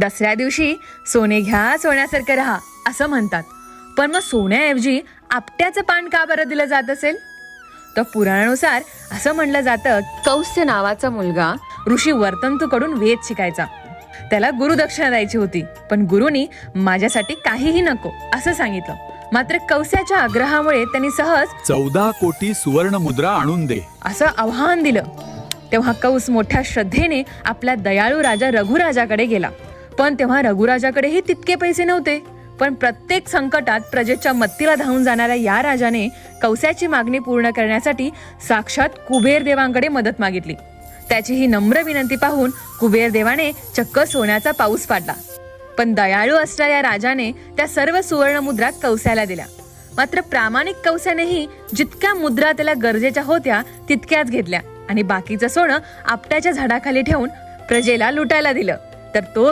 दसऱ्या दिवशी सोने घ्या सोन्यासारखं राहा असं म्हणतात. पण मग सोन्याऐवजी आपट्याचं पान का बरं दिलं जात असेल? तर पुराणानुसार असं म्हणलं जातं कौस्य नावाचा मुलगा ऋषी वर्तंतूकडून वेद शिकायचा. त्याला गुरुदक्षिणा द्यायची होती पण गुरुनी माझ्यासाठी काहीही नको असं सांगितलं. मात्र कौस्याच्या आग्रहामुळे त्यांनी सहज चौदा कोटी सुवर्ण मुद्रा आणून दे. असं आव्हान दिलं. तेव्हा कौस मोठ्या श्रद्धेने आपल्या दयाळू राजा रघुराजाकडे गेला. पण तेव्हा रघुराजाकडेही तितके पैसे नव्हते. पण प्रत्येक संकटात प्रजेच्या मत्तीला धावून जाणाऱ्या या राजाने कौसाची मागणी पूर्ण करण्यासाठी साक्षात कुबेर देवांकडे मदत मागितली. त्याची ही नम्र विनंती पाहून कुबेर देवाने चक्क सोन्याचा पाऊस पाडला. पण दयाळू असणाऱ्या राजाने त्या सर्व सुवर्ण मुद्रा कौसाला दिल्या. मात्र प्रामाणिक कवसानेही जितक्या मुद्रा त्याला गरजेच्या होत्या तितक्याच घेतल्या आणि बाकीचं सोनं आपट्याच्या झाडाखाली ठेवून प्रजेला लुटायला दिलं. तर तो